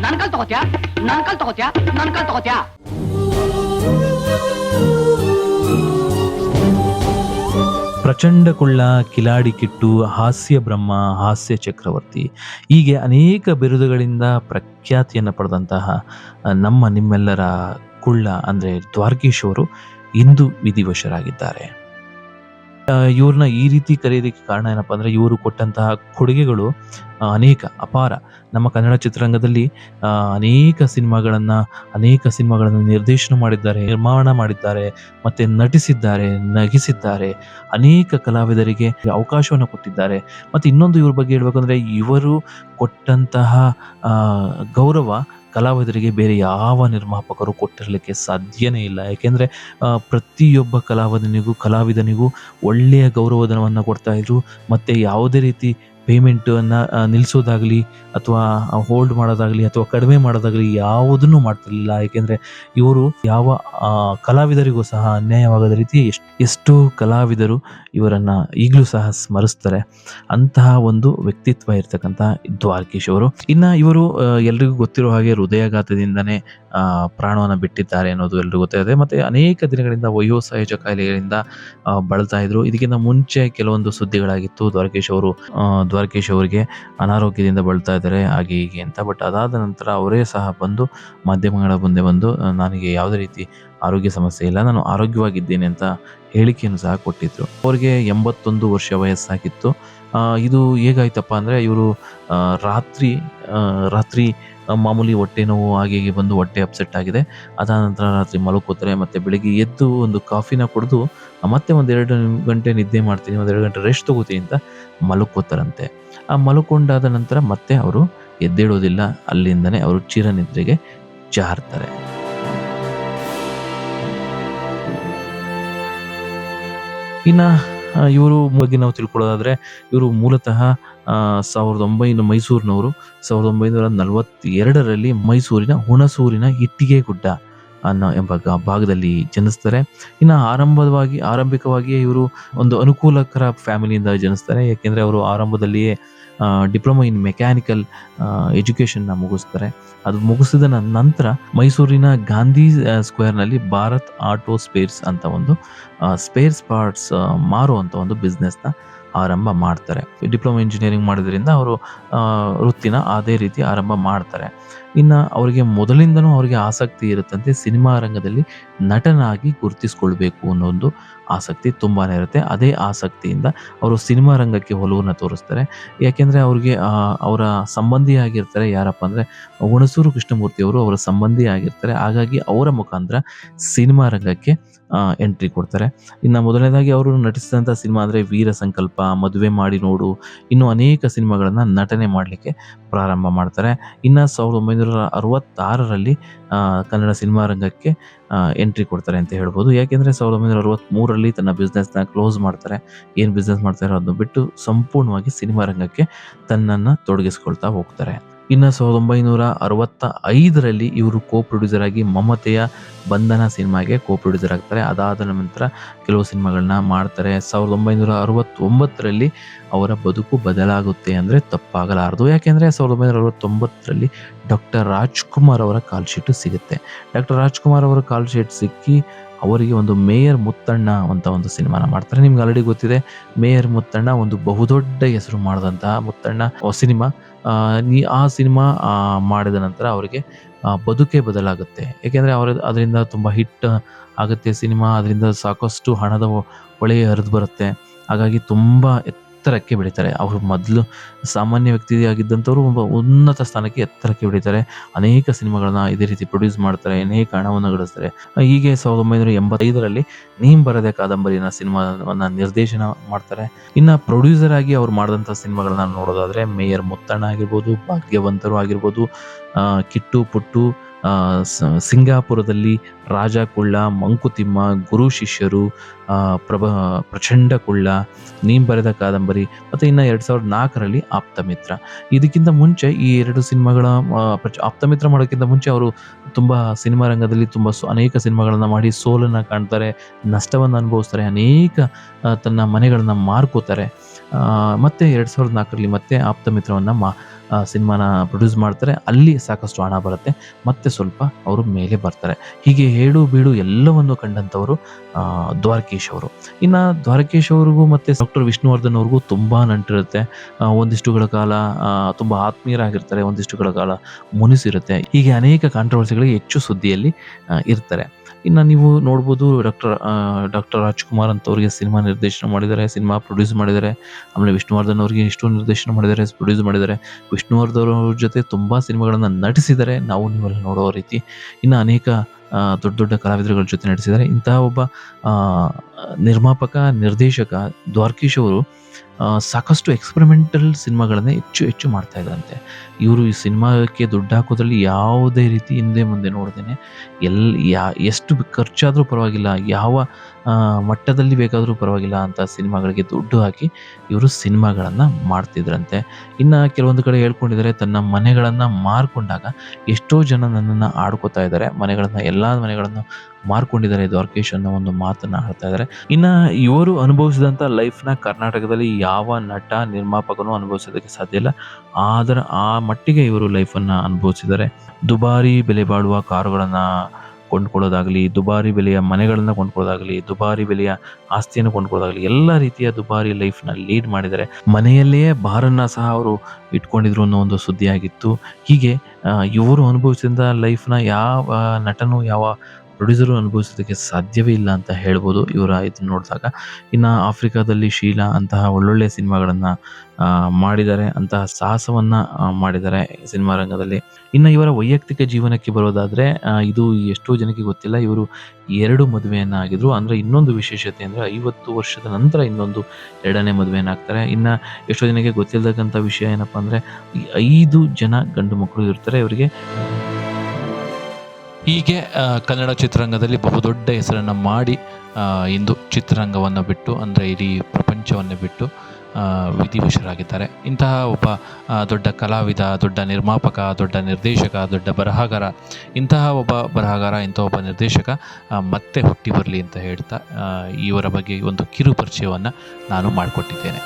ನನ್ ಕಲ್ ನನ್ ಕಲ್ ಪ್ರಚಂಡ ಕುಳ್ಳ, ಕಿಲಾಡಿ ಕಿಟ್ಟು, ಹಾಸ್ಯ ಬ್ರಹ್ಮ, ಹಾಸ್ಯ ಚಕ್ರವರ್ತಿ. ಹೀಗೆ ಅನೇಕ ಬಿರುದುಗಳಿಂದ ಪ್ರಖ್ಯಾತಿಯನ್ನು ಪಡೆದಂತಹ ನಮ್ಮ ನಿಮ್ಮೆಲ್ಲರ ಕುಳ್ಳ ಅಂದರೆ ದ್ವಾರಕೀಶ್ ಅವರು ಇಂದು ವಿಧಿವಶರಾಗಿದ್ದಾರೆ. ಇವ್ರನ್ನ ಈ ರೀತಿ ಕರೆಯೋದಕ್ಕೆ ಕಾರಣ ಏನಪ್ಪ ಅಂದರೆ ಇವರು ಕೊಟ್ಟಂತಹ ಕೊಡುಗೆಗಳು ಅನೇಕ, ಅಪಾರ. ನಮ್ಮ ಕನ್ನಡ ಚಿತ್ರರಂಗದಲ್ಲಿ ಅನೇಕ ಸಿನಿಮಾಗಳನ್ನ ಅನೇಕ ಸಿನಿಮಾಗಳನ್ನ ನಿರ್ದೇಶನ ಮಾಡಿದ್ದಾರೆ, ನಿರ್ಮಾಣ ಮಾಡಿದ್ದಾರೆ, ಮತ್ತೆ ನಟಿಸಿದ್ದಾರೆ, ನಗಿಸಿದ್ದಾರೆ, ಅನೇಕ ಕಲಾವಿದರಿಗೆ ಅವಕಾಶವನ್ನು ಕೊಟ್ಟಿದ್ದಾರೆ. ಮತ್ತು ಇನ್ನೊಂದು ಇವ್ರ ಬಗ್ಗೆ ಹೇಳ್ಬೇಕಂದ್ರೆ ಇವರು ಕೊಟ್ಟಂತಹ ಗೌರವ ಕಲಾವಿದರಿಗೆ ಬೇರೆ ಯಾವ ನಿರ್ಮಾಪಕರು ಕೊಟ್ಟಿರಲಿಕ್ಕೆ ಸಾಧ್ಯನೇ ಇಲ್ಲ. ಯಾಕೆಂದರೆ ಪ್ರತಿಯೊಬ್ಬ ಕಲಾವಿದನಿಗೂ ಕಲಾವಿದನಿಗೂ ಒಳ್ಳೆಯ ಗೌರವಧನವನ್ನು ಕೊಡ್ತಾ ಇದ್ರು. ಮತ್ತು ಯಾವುದೇ ರೀತಿ ಪೇಮೆಂಟನ್ನು ನಿಲ್ಲಿಸೋದಾಗಲಿ ಅಥವಾ ಹೋಲ್ಡ್ ಮಾಡೋದಾಗಲಿ ಅಥವಾ ಕಡಿಮೆ ಮಾಡೋದಾಗಲಿ ಯಾವುದನ್ನು ಮಾಡ್ತಿರ್ಲಿಲ್ಲ. ಏಕೆಂದರೆ ಇವರು ಯಾವ ಕಲಾವಿದರಿಗೂ ಸಹ ಅನ್ಯಾಯವಾಗದ ರೀತಿ ಎಷ್ಟು ಎಷ್ಟೋ ಕಲಾವಿದರು ಇವರನ್ನು ಈಗಲೂ ಸಹ ಸ್ಮರಿಸ್ತಾರೆ. ಅಂತಹ ಒಂದು ವ್ಯಕ್ತಿತ್ವ ಇರ್ತಕ್ಕಂಥ ದ್ವಾರಕೀಶ್ ಅವರು. ಇನ್ನು ಇವರು ಎಲ್ರಿಗೂ ಗೊತ್ತಿರೋ ಹಾಗೆ ಹೃದಯಾಘಾತದಿಂದನೇ ಪ್ರಾಣವನ್ನು ಬಿಟ್ಟಿದ್ದಾರೆ ಅನ್ನೋದು ಎಲ್ಲರಿಗೂ ಗೊತ್ತಾಗಿದೆ ಮತ್ತು ಅನೇಕ ದಿನಗಳಿಂದ ವಯೋಸಹಜ ಕಾಯಿಲೆಗಳಿಂದ ಬಳಲ್ತಾ ಇದ್ರು. ಇದಕ್ಕಿಂತ ಮುಂಚೆ ಕೆಲವೊಂದು ಸುದ್ದಿಗಳಾಗಿತ್ತು. ದ್ವಾರಕೇಶ್ ಅವರು ದ್ವಾರಕೇಶ್ ಅವರಿಗೆ ಅನಾರೋಗ್ಯದಿಂದ ಬಳಲ್ತಾ ಇದ್ದಾರೆ, ಹಾಗೆ ಹೀಗೆ ಅಂತ. ಬಟ್ ಅದಾದ ನಂತರ ಅವರೇ ಸಹ ಬಂದು ಮಾಧ್ಯಮಗಳ ಮುಂದೆ ಬಂದು ನನಗೆ ಯಾವುದೇ ರೀತಿ ಆರೋಗ್ಯ ಸಮಸ್ಯೆ ಇಲ್ಲ, ನಾನು ಆರೋಗ್ಯವಾಗಿದ್ದೇನೆ ಅಂತ ಹೇಳಿಕೆಯನ್ನು ಸಹ ಕೊಟ್ಟಿದ್ರು. ಅವರಿಗೆ ಎಂಬತ್ತೊಂದು ವರ್ಷ ವಯಸ್ಸಾಗಿತ್ತು. ಇದು ಹೇಗಾಯ್ತಪ್ಪ ಅಂದರೆ ಇವರು ರಾತ್ರಿ ರಾತ್ರಿ ಮಾಮೂಲಿ ಹೊಟ್ಟೆ ನೋವು ಹಾಗೆ ಹೀಗೆ ಬಂದು ಹೊಟ್ಟೆ ಅಪ್ಸೆಟ್ ಆಗಿದೆ. ಅದಾದ ನಂತರ ರಾತ್ರಿ ಮಲಕೋತಾರೆ, ಮತ್ತು ಬೆಳಿಗ್ಗೆ ಎದ್ದು ಒಂದು ಕಾಫಿನ ಕುಡಿದು ಮತ್ತೆ ಒಂದು ಎರಡು ಗಂಟೆ ನಿದ್ದೆ ಮಾಡ್ತೀನಿ, ಒಂದು ಎರಡು ಗಂಟೆ ರೆಸ್ಟ್ ತಗೋತೀನಿ ಅಂತ ಮಲಕೋತಾರಂತೆ. ಆ ಮಲಕೊಂಡಾದ ನಂತರ ಮತ್ತೆ ಅವರು ಎದ್ದೇಳೋದಿಲ್ಲ. ಅಲ್ಲಿಂದನೇ ಅವರು ಚಿರನಿದ್ರೆಗೆ ಜಾರ್ತಾರೆ. ಇನ್ನು ಇವರು ಬಗ್ಗೆ ನಾವು ತಿಳ್ಕೊಳ್ಳೋದಾದ್ರೆ, ಇವರು ಮೂಲತಃ ಸಾವಿರದ ಒಂಬೈನೂರ ಮೈಸೂರಿನವರು, ಸಾವಿರದ ಒಂಬೈನೂರ ನಲವತ್ತೆರಡರಲ್ಲಿ ಮೈಸೂರಿನ ಹುಣಸೂರಿನ ಇಟ್ಟಿಗೆ ಗುಡ್ಡ ಅನ್ನೋ ಎಂಬ ಭಾಗದಲ್ಲಿ ಜನಿಸ್ತಾರೆ. ಇನ್ನು ಆರಂಭವಾಗಿ, ಆರಂಭಿಕವಾಗಿಯೇ ಇವರು ಒಂದು ಅನುಕೂಲಕರ ಫ್ಯಾಮಿಲಿಯಿಂದ ಜನಿಸ್ತಾರೆ. ಯಾಕೆಂದರೆ ಅವರು ಆರಂಭದಲ್ಲಿಯೇ ಡಿಪ್ಲೊಮಾ ಇನ್ ಮೆಕ್ಯಾನಿಕಲ್ ಎಜುಕೇಷನ್ನ ಮುಗಿಸ್ತಾರೆ. ಅದು ಮುಗಿಸಿದ ನಂತರ ಮೈಸೂರಿನ ಗಾಂಧಿ ಸ್ಕ್ವೇರ್ನಲ್ಲಿ ಭಾರತ್ ಆಟೋ ಸ್ಪೇರ್ಸ್ ಅಂತ ಒಂದು ಸ್ಪೇರ್ಸ್ ಪಾರ್ಟ್ಸ್ ಮಾರುವಂಥ ಒಂದು ಬಿಸ್ನೆಸ್ನ ಆರಂಭ ಮಾಡ್ತಾರೆ. ಡಿಪ್ಲೊಮಾ ಇಂಜಿನಿಯರಿಂಗ್ ಮಾಡೋದ್ರಿಂದ ಅವರು ವೃತ್ತಿನ ಅದೇ ರೀತಿ ಆರಂಭ ಮಾಡ್ತಾರೆ. ಇನ್ನು ಅವರಿಗೆ ಮೊದಲಿಂದನೂ ಅವರಿಗೆ ಆಸಕ್ತಿ ಇರುತ್ತಂತೆ ಸಿನಿಮಾ ರಂಗದಲ್ಲಿ ನಟನಾಗಿ ಗುರುತಿಸ್ಕೊಳ್ಬೇಕು ಅನ್ನೋ ಒಂದು ಆಸಕ್ತಿ ತುಂಬಾ ಇರುತ್ತೆ. ಅದೇ ಆಸಕ್ತಿಯಿಂದ ಅವರು ಸಿನಿಮಾ ರಂಗಕ್ಕೆ ಒಲವನ್ನು ತೋರಿಸ್ತಾರೆ. ಯಾಕೆಂದರೆ ಅವ್ರಿಗೆ ಅವರ ಸಂಬಂಧಿಯಾಗಿರ್ತಾರೆ ಯಾರಪ್ಪ ಅಂದರೆ ಹುಣಸೂರು ಕೃಷ್ಣಮೂರ್ತಿ ಅವರು ಅವರ ಸಂಬಂಧಿಯಾಗಿರ್ತಾರೆ. ಹಾಗಾಗಿ ಅವರ ಮುಖಾಂತರ ಸಿನಿಮಾ ರಂಗಕ್ಕೆ ಎಂಟ್ರಿ ಕೊಡ್ತಾರೆ. ಇನ್ನು ಮೊದಲನೇದಾಗಿ ಅವರು ನಟಿಸಿದಂಥ ಸಿನಿಮಾ ಅಂದರೆ ವೀರ ಸಂಕಲ್ಪ ಮದುವೆ ಮಾಡಿ ನೋಡು. ಇನ್ನು ಅನೇಕ ಸಿನಿಮಾಗಳನ್ನು ನಟನೆ ಮಾಡಲಿಕ್ಕೆ ಪ್ರಾರಂಭ ಮಾಡ್ತಾರೆ. ಇನ್ನು ಸಾವಿರದ ಒಂಬೈನೂರ ಅರವತ್ತಾರರಲ್ಲಿ ಕನ್ನಡ ಸಿನಿಮಾ ರಂಗಕ್ಕೆ ಎಂಟ್ರಿ ಕೊಡ್ತಾರೆ ಅಂತ ಹೇಳ್ಬೋದು. ಯಾಕೆಂದರೆ ಸಾವಿರದ ಒಂಬೈನೂರ ಅರವತ್ತ್ಮೂರರಲ್ಲಿ ತನ್ನ ಬಿಸ್ನೆಸ್ನ ಕ್ಲೋಸ್ ಮಾಡ್ತಾರೆ. ಏನು ಬಿಸ್ನೆಸ್ ಮಾಡ್ತಾರೋ ಅದನ್ನು ಬಿಟ್ಟು ಸಂಪೂರ್ಣವಾಗಿ ಸಿನಿಮಾ ರಂಗಕ್ಕೆ ತನ್ನನ್ನು ತೊಡಗಿಸ್ಕೊಳ್ತಾ ಹೋಗ್ತಾರೆ. ಇನ್ನು ಸಾವಿರದ ಒಂಬೈನೂರ ಅರವತ್ತ ಐದರಲ್ಲಿ ಇವರು ಕೋ ಪ್ರೊಡ್ಯೂಸರ್ ಆಗಿ ಮಮತೆಯ ಬಂಧನ ಸಿನಿಮಾಗೆ ಕೋ ಪ್ರೊಡ್ಯೂಸರ್ ಆಗ್ತಾರೆ. ಅದಾದ ನಂತರ ಕೆಲವು ಸಿನಿಮಾಗಳನ್ನ ಮಾಡ್ತಾರೆ. ಸಾವಿರದ ಒಂಬೈನೂರ ಅರವತ್ತೊಂಬತ್ತರಲ್ಲಿ ಅವರ ಬದುಕು ಬದಲಾಗುತ್ತೆ ಅಂದರೆ ತಪ್ಪಾಗಲಾರದು. ಯಾಕೆಂದರೆ ಸಾವಿರದ ಒಂಬೈನೂರ ಅರವತ್ತೊಂಬತ್ತರಲ್ಲಿ ಡಾಕ್ಟರ್ ರಾಜ್ಕುಮಾರ್ ಅವರ ಕಾಲ್ ಶೀಟು ಸಿಗುತ್ತೆ. ಡಾಕ್ಟರ್ ರಾಜ್ಕುಮಾರ್ ಅವರ ಕಾಲ್ ಶೀಟ್ ಸಿಕ್ಕಿ ಅವರಿಗೆ ಒಂದು ಮೇಯರ್ ಮುತ್ತಣ್ಣ ಅಂತ ಒಂದು ಸಿನಿಮಾನ ಮಾಡ್ತಾರೆ. ನಿಮ್ಗೆ ಆಲ್ರೆಡಿ ಗೊತ್ತಿದೆ, ಮೇಯರ್ ಮುತ್ತಣ್ಣ ಒಂದು ಬಹುದೊಡ್ಡ ಹೆಸರು ಮಾಡಿದಂತಹ ಮುತ್ತಣ್ಣ ಸಿನಿಮಾ. ನೀ ಆ ಸಿನಿಮಾ ಮಾಡಿದ ನಂತರ ಅವರಿಗೆ ಬದುಕೇ ಬದಲಾಗುತ್ತೆ. ಏಕೆಂದರೆ ಅವರ, ಅದರಿಂದ ತುಂಬ ಹಿಟ್ ಆಗುತ್ತೆ ಸಿನಿಮಾ, ಅದರಿಂದ ಸಾಕಷ್ಟು ಹಣದ ಒಳೆಯ ಹರಿದು ಬರುತ್ತೆ. ಹಾಗಾಗಿ ತುಂಬ ಎತ್ತರಕ್ಕೆ ಬೆಳೀತಾರೆ. ಅವರು ಮೊದಲು ಸಾಮಾನ್ಯ ವ್ಯಕ್ತಿಯಾಗಿದ್ದಂಥವ್ರು ಒಬ್ಬ ಉನ್ನತ ಸ್ಥಾನಕ್ಕೆ ಎತ್ತರಕ್ಕೆ ಬೆಳೀತಾರೆ. ಅನೇಕ ಸಿನಿಮಾಗಳನ್ನ ಇದೇ ರೀತಿ ಪ್ರೊಡ್ಯೂಸ್ ಮಾಡ್ತಾರೆ, ಅನೇಕ ಹಣವನ್ನು ಗಳಿಸ್ತಾರೆ. ಹೀಗೆ ಸಾವಿರದ ಒಂಬೈನೂರ ಎಂಬತ್ತೈದರಲ್ಲಿ ನೀಮ್ ಬರದೆ ಕಾದಂಬರಿನ ಸಿನಿಮಾವನ್ನ ನಿರ್ದೇಶನ ಮಾಡ್ತಾರೆ. ಇನ್ನು ಪ್ರೊಡ್ಯೂಸರ್ ಆಗಿ ಅವ್ರು ಮಾಡಿದಂಥ ಸಿನಿಮಾಗಳನ್ನ ನೋಡೋದಾದ್ರೆ ಮೇಯರ್ ಮುತ್ತಣ್ಣ ಆಗಿರ್ಬೋದು, ಭಾಗ್ಯವಂತರು ಆಗಿರ್ಬೋದು ಕಿಟ್ಟು ಪುಟ್ಟು ಸಿಂಗಾಪುರದಲ್ಲಿ ರಾಜ ಕುಳ್ಳ ಮಂಕುತಿಮ್ಮ ಗುರು ಶಿಷ್ಯರು ಪ್ರಭ, ಪ್ರಚಂಡ ಕುಳ್ಳ ನೀನು ಬರೆದ ಕಾದಂಬರಿ ಮತ್ತು ಇನ್ನು ಎರಡು ಸಾವಿರದ ನಾಲ್ಕರಲ್ಲಿ ಆಪ್ತಮಿತ್ರ ಇದಕ್ಕಿಂತ ಮುಂಚೆ ಈ ಎರಡು ಸಿನಿಮಾಗಳ ಆಪ್ತಮಿತ್ರ ಮಾಡೋಕ್ಕಿಂತ ಮುಂಚೆ ಅವರು ತುಂಬ ಸಿನಿಮಾ ರಂಗದಲ್ಲಿ ತುಂಬ ಅನೇಕ ಸಿನಿಮಾಗಳನ್ನು ಮಾಡಿ ಸೋಲನ್ನು ಕಾಣ್ತಾರೆ, ನಷ್ಟವನ್ನು ಅನುಭವಿಸ್ತಾರೆ, ಅನೇಕ ತನ್ನ ಮನೆಗಳನ್ನು ಮಾರ್ಕೋತಾರೆ. ಮತ್ತೆ ಎರಡು ಸಾವಿರದ ನಾಲ್ಕರಲ್ಲಿ ಮತ್ತೆ ಆಪ್ತಮಿತ್ರವನ್ನು ಮಾ ಸಿನಿಮಾನ ಪ್ರೊಡ್ಯೂಸ್ ಮಾಡ್ತಾರೆ. ಅಲ್ಲಿ ಸಾಕಷ್ಟು ಹಣ ಬರುತ್ತೆ, ಮತ್ತೆ ಸ್ವಲ್ಪ ಅವರು ಮೇಲೆ ಬರ್ತಾರೆ. ಹೀಗೆ ಹೇಳು ಬೀಳು ಎಲ್ಲವನ್ನು ಕಂಡಂಥವರು ದ್ವಾರಕೇಶ್ ಅವರು. ಇನ್ನು ದ್ವಾರಕೀಶ್ ಅವ್ರಿಗೂ ಮತ್ತು ಡಾಕ್ಟರ್ ವಿಷ್ಣುವರ್ಧನ್ ಅವ್ರಿಗೂ ತುಂಬ ನಂಟಿರುತ್ತೆ. ಒಂದಿಷ್ಟುಗಳ ಕಾಲ ತುಂಬ ಆತ್ಮೀಯರಾಗಿರ್ತಾರೆ, ಒಂದಿಷ್ಟುಗಳ ಕಾಲ ಮುನಿಸಿರುತ್ತೆ. ಹೀಗೆ ಅನೇಕ ಕಾಂಟ್ರವರ್ಸಿಗಳಿಗೆ ಹೆಚ್ಚು ಸುದ್ದಿಯಲ್ಲಿ ಇರ್ತಾರೆ. ಇನ್ನು ನೀವು ನೋಡ್ಬೋದು ಡಾಕ್ಟರ್ ಡಾಕ್ಟರ್ ರಾಜ್ಕುಮಾರ್ ಅಂತವ್ರಿಗೆ ಸಿನಿಮಾ ನಿರ್ದೇಶನ ಮಾಡಿದ್ದಾರೆ, ಸಿನಿಮಾ ಪ್ರೊಡ್ಯೂಸ್ ಮಾಡಿದ್ದಾರೆ. ಆಮೇಲೆ ವಿಷ್ಣುವರ್ಧನ್ ಅವರಿಗೆ ಇಷ್ಟು ನಿರ್ದೇಶನ ಮಾಡಿದ್ದಾರೆ ಪ್ರೊಡ್ಯೂಸ್ ಮಾಡಿದ್ದಾರೆ. ವಿಷ್ಣುವರ್ಧನ್ ಅವ್ರ ಜೊತೆ ತುಂಬ ಸಿನಿಮಾಗಳನ್ನು ನಟಿಸಿದ್ದಾರೆ. ನಾವು ನೀವೆಲ್ಲ ನೋಡೋ ರೀತಿ. ಇನ್ನು ಅನೇಕ ದೊಡ್ಡ ದೊಡ್ಡ ಕಲಾವಿದರುಗಳ ಜೊತೆ ನಡೆಸಿದ್ದಾರೆ. ಇಂತಹ ಒಬ್ಬ ನಿರ್ಮಾಪಕ, ನಿರ್ದೇಶಕ ದ್ವಾರ್ಕೀಶ್ ಅವರು ಸಾಕಷ್ಟು ಎಕ್ಸ್ಪೆರಿಮೆಂಟಲ್ ಸಿನಿಮಾಗಳನ್ನೇ ಹೆಚ್ಚು ಹೆಚ್ಚು ಮಾಡ್ತಾ ಇದ್ದಂತೆ ಇವರು ಈ ಸಿನಿಮಾಕ್ಕೆ ದುಡ್ಡು ಹಾಕೋದ್ರಲ್ಲಿ ಯಾವುದೇ ರೀತಿ ಹಿಂದೆ ಮುಂದೆ ನೋಡ್ದೇನೆ ಎಲ್ಲಿ ಯಾ, ಎಷ್ಟು ಖರ್ಚಾದರೂ ಪರವಾಗಿಲ್ಲ, ಯಾವ ಮಟ್ಟದಲ್ಲಿ ಬೇಕಾದರೂ ಪರವಾಗಿಲ್ಲ ಅಂತ ಸಿನಿಮಾಗಳಿಗೆ ದುಡ್ಡು ಹಾಕಿ ಇವರು ಸಿನಿಮಾಗಳನ್ನು ಮಾಡ್ತಿದ್ರಂತೆ. ಇನ್ನು ಕೆಲವೊಂದು ಕಡೆ ಹೇಳ್ಕೊಂಡಿದ್ದಾರೆ, ತನ್ನ ಮನೆಗಳನ್ನು ಮಾರ್ಕೊಂಡಾಗ ಎಷ್ಟೋ ಜನ ನನ್ನನ್ನು ಆಡ್ಕೋತಾ ಇದ್ದಾರೆ. ಮನೆಗಳನ್ನು, ಎಲ್ಲ ಮನೆಗಳನ್ನು ಮಾರ್ಕೊಂಡಿದ್ದಾರೆ ದ್ವಾರಕೇಶ್ ಅನ್ನೋ ಒಂದು ಮಾತನ್ನ ಆಡ್ತಾ ಇದ್ದಾರೆ. ಇನ್ನ ಇವರು ಅನುಭವಿಸಿದಂಥ ಲೈಫ್ನ ಕರ್ನಾಟಕದಲ್ಲಿ ಯಾವ ನಟ, ನಿರ್ಮಾಪಕನು ಅನುಭವಿಸೋದಕ್ಕೆ ಸಾಧ್ಯ ಇಲ್ಲ. ಆದರೆ, ಆ ಮಟ್ಟಿಗೆ ಇವರು ಲೈಫನ್ನು ಅನುಭವಿಸಿದ್ದಾರೆ. ದುಬಾರಿ ಬೆಲೆ ಬಾಳುವ ಕಾರುಗಳನ್ನು ಕೊಂಡ್ಕೊಳ್ಳೋದಾಗಲಿ, ದುಬಾರಿ ಬೆಲೆಯ ಮನೆಗಳನ್ನು ಕೊಂಡ್ಕೊಳ್ಳೋದಾಗಲಿ, ದುಬಾರಿ ಬೆಲೆಯ ಆಸ್ತಿಯನ್ನು ಕೊಂಡ್ಕೊಳ್ಳೋದಾಗಲಿ, ಎಲ್ಲ ರೀತಿಯ ದುಬಾರಿ ಲೈಫ್ನ ಲೀಡ್ ಮಾಡಿದ್ದಾರೆ. ಮನೆಯಲ್ಲಿಯೇ ಬಾರನ್ನು ಸಹ ಅವರು ಇಟ್ಕೊಂಡಿದ್ರು ಅನ್ನೋ ಒಂದು ಸುದ್ದಿಯಾಗಿತ್ತು. ಹೀಗೆ ಇವರು ಅನುಭವಿಸಿದ ಲೈಫ್ನ ಯಾವ ನಟನು ಯಾವ ಪ್ರೊಡ್ಯೂಸರು ಅನುಭವಿಸೋದಕ್ಕೆ ಸಾಧ್ಯವೇ ಇಲ್ಲ ಅಂತ ಹೇಳ್ಬೋದು. ಇವರ ಇದನ್ನು ನೋಡಿದಾಗ. ಇನ್ನು ಆಫ್ರಿಕಾದಲ್ಲಿ ಶೀಲಾ ಅಂತಹ ಒಳ್ಳೊಳ್ಳೆಯ ಸಿನಿಮಾಗಳನ್ನು ಮಾಡಿದ್ದಾರೆ. ಅಂತಹ ಸಾಹಸವನ್ನು ಮಾಡಿದ್ದಾರೆ ಸಿನಿಮಾ ರಂಗದಲ್ಲಿ. ಇನ್ನು ಇವರ ವೈಯಕ್ತಿಕ ಜೀವನಕ್ಕೆ ಬರೋದಾದರೆ ಇದು ಎಷ್ಟೋ ಜನಕ್ಕೆ ಗೊತ್ತಿಲ್ಲ. ಇವರು ಎರಡು ಮದುವೆಯನ್ನು ಆಗಿದ್ರು. ಅಂದರೆ ಇನ್ನೊಂದು ವಿಶೇಷತೆ ಅಂದರೆ ಐವತ್ತು ವರ್ಷದ ನಂತರ ಇನ್ನೊಂದು ಎರಡನೇ ಮದುವೆಯನ್ನು ಆಗ್ತಾರೆ. ಇನ್ನು ಎಷ್ಟೋ ಜನಕ್ಕೆ ಗೊತ್ತಿಲ್ಲತಕ್ಕಂಥ ವಿಷಯ ಏನಪ್ಪ ಅಂದರೆ, ಐದು ಜನ ಗಂಡು ಮಕ್ಕಳು ಇರ್ತಾರೆ. ಇವರಿಗೆ ಹೀಗೆ ಕನ್ನಡ ಚಿತ್ರರಂಗದಲ್ಲಿ ಬಹುದೊಡ್ಡ ಹೆಸರನ್ನು ಮಾಡಿ ಇಂದು ಚಿತ್ರರಂಗವನ್ನು ಬಿಟ್ಟು, ಅಂದರೆ ಇಡೀ ಪ್ರಪಂಚವನ್ನು ಬಿಟ್ಟು ವಿಧಿವಶರಾಗಿದ್ದಾರೆ. ಇಂತಹ ಒಬ್ಬ ದೊಡ್ಡ ಕಲಾವಿದ, ದೊಡ್ಡ ನಿರ್ಮಾಪಕ, ದೊಡ್ಡ ನಿರ್ದೇಶಕ, ದೊಡ್ಡ ಬರಹಗಾರ, ಇಂತಹ ಒಬ್ಬ ಬರಹಗಾರ, ಇಂಥ ಒಬ್ಬ ನಿರ್ದೇಶಕ ಮತ್ತೆ ಹುಟ್ಟಿ ಬರಲಿ ಅಂತ ಹೇಳ್ತಾ ಇವರ ಬಗ್ಗೆ ಒಂದು ಕಿರು ಪರಿಚಯವನ್ನು ನಾನು ಮಾಡಿಕೊಟ್ಟಿದ್ದೇನೆ.